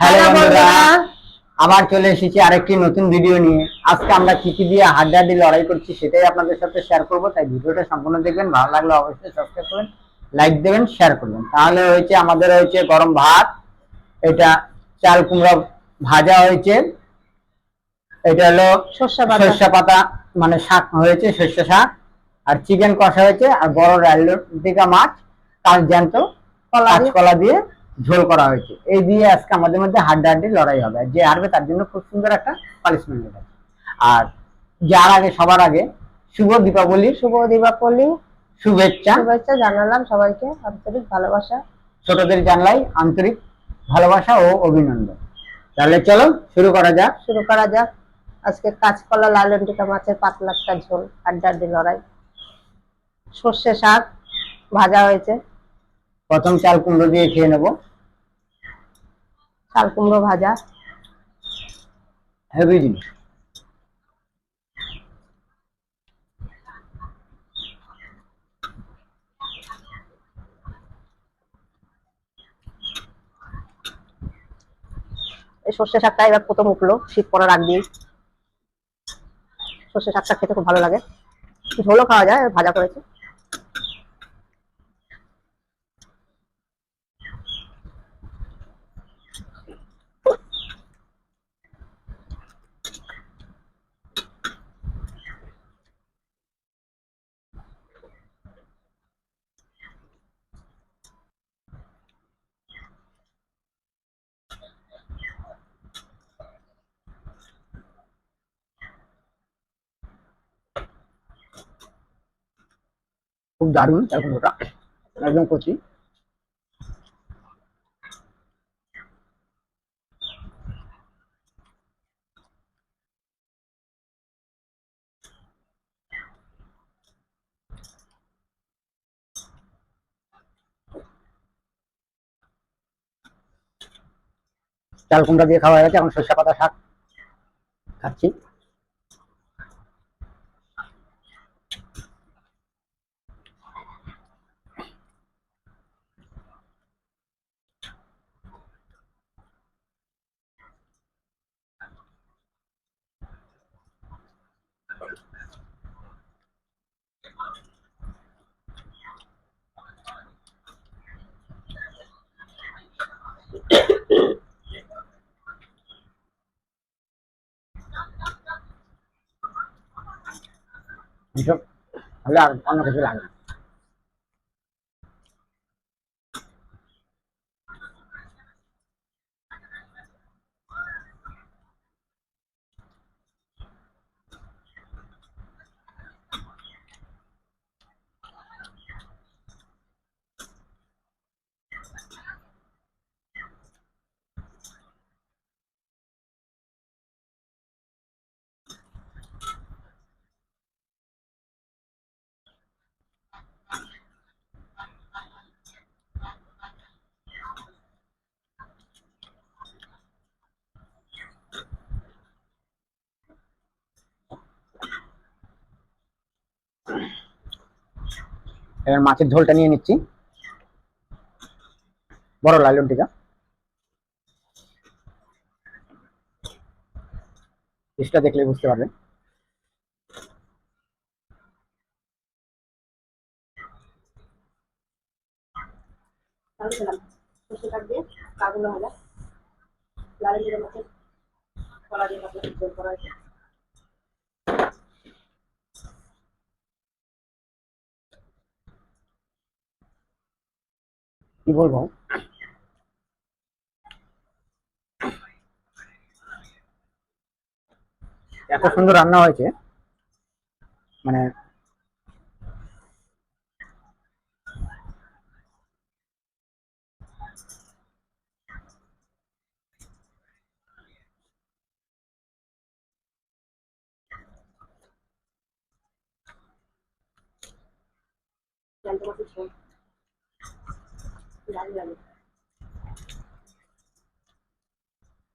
Hello বন্ধুরা। আবার চলে এসেছি আরেকটি নতুন ভিডিও নিয়ে আজকে আমরা কি কি দিয়ে হাড্ডাহাড্ডি লড়াই করছি সেটাই আপনাদের সাথে শেয়ার করব তাই ভিডিওটা সম্পূর্ণ দেখবেন ভালো লাগলে অবশ্যই সাবস্ক্রাইব করবেন লাইক দেবেন শেয়ার করবেন তাহলে হয়েছে আমাদের হয়েছে গরম ভাত এটা চাল কুমড়া ভাজা হয়েছে এটা হলো সর্ষে পাতা মানে শাক হয়েছে সর্ষে শাক আর চিকেন কষা হয়েছে আর বড় রাইলিকা মাছ কাল জ্যান্ত কলা কলা দিয়ে। ঝোল করা হয়েছে। এই দিয়ে আজকে আমাদের মধ্যে হাড্ডাহাড্ডি লড়াই হবে। যে হারবে তার জন্য খুব সুন্দর একটা পানিশমেন্ট আছে আর যার আগে সবার আগে শুভ দীপাবলি। শুভ দীপাবলি। শুভেচ্ছা। শুভেচ্ছা জানালাম সবাইকে আন্তরিক ভালোবাসা। ছোটদের জানলাই আন্তরিক ভালোবাসা ও অভিনন্দন। তাহলে চলো শুরু করা যাক। শুরু করা যাক। আজকে কাঁচকলা লালন্টিকা মাছের পাতলা একটা ঝোল আড্ডাড্ডি লড়াই। সর্ষে শাক ভাজা হয়েছে। প্রথম চাল কুমড়ো দিয়ে খেয়ে নেব। চাল কুমড়ো ভাজা। হেভি জিনিস। এই সর্ষে শাকটা এবার প্রথম উঠল শীত পড়ার আগ দিয়ে সর্ষে শাকটা খেতে খুব ভালো লাগে। ঝোলও খাওয়া যায় ভাজা করেছে। খুব দারুণ চাল কুমড়োটা একদম কচি। চাল দিয়ে খাওয়া হয়ে গেছে, এখন সর্ষে পাতা শাক খাচ্ছি। এসব হলে আর অন্য কিছু লাগে না এবার মাছের ঝোলটা নিয়ে নিচ্ছি। বড় লাইলন টিকা। পিসটা দেখলে বুঝতে পারবেন কাগুলো ভাজা লাল মাছের কলা দিয়ে করা কি বলব? এত সুন্দর রান্না হয়েছে। মানে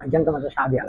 জ্যান্ত মাছের ঝোল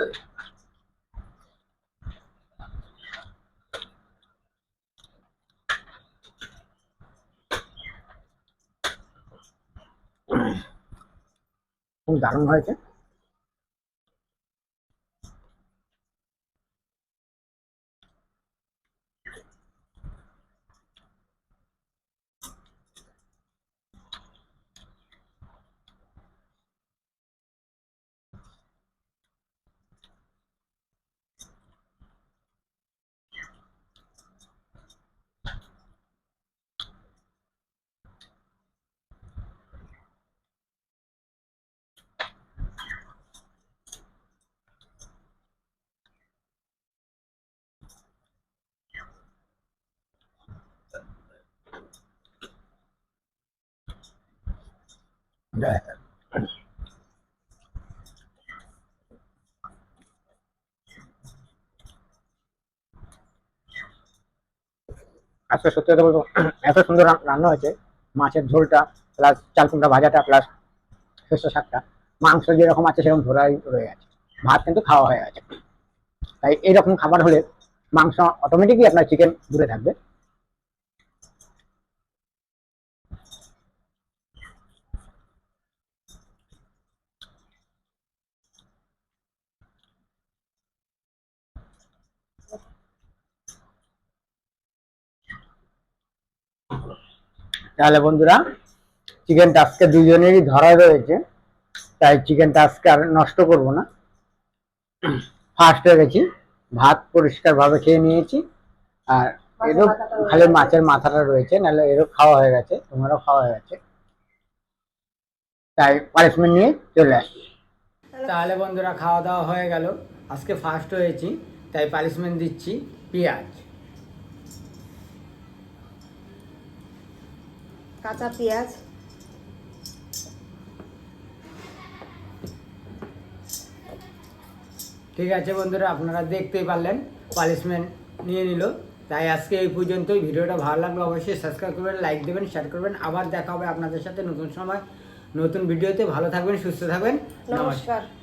লাল লাগে একজন তোমাদের স্বাদই আলাদা খুব আজকে সত্যি কথা বলব এত সুন্দর রান্না হয়েছে। মাছের ঝোলটা, প্লাস চাল কুমড়া ভাজাটা, প্লাস শস্য শাকটা। মাংস যেরকম আছে, সেরকম ধরাই রয়ে গেছে। ভাত কিন্তু খাওয়া হয়ে গেছে। তাই এইরকম খাবার হলে মাংস অটোমেটিকই আপনার চিকেন দূরে থাকবে। তাহলে বন্ধুরা চিকেনটা আজকে দুজনেরই ধরা রয়েছে, তাই চিকেনটা আজকে আর নষ্ট করব না। ফার্স্ট হয়ে গেছি ভাত পরিষ্কার ভাবে খেয়ে নিয়েছি, আর এরও খালি মাছের মাথাটা রয়েছে, নাহলে এরও খাওয়া হয়ে গেছে, তোমারও খাওয়া হয়ে গেছে। তাই পানিশমেন্ট নিয়ে চলে আসছি তাহলে বন্ধুরা, খাওয়া দাওয়া হয়ে গেল। আজকে ফার্স্ট হয়েছি, তাই পানিশমেন্ট দিচ্ছি, পেঁয়াজ। কাঁচা পেঁয়াজ। ঠিক আছে বন্ধুরা আপনারা দেখতেই পারলেন পালিশমেন্ট নিয়ে নিল। তাই আজকে এই পর্যন্তই। ভিডিওটা ভালো লাগলে অবশ্যই সাবস্ক্রাইব করবেন লাইক দেবেন শেয়ার করবেন। আবার দেখা হবে আপনাদের সাথে নতুন সময় নতুন ভিডিওতে। ভালো থাকবেন সুস্থ থাকবেন। নমস্কার। নমস্কার।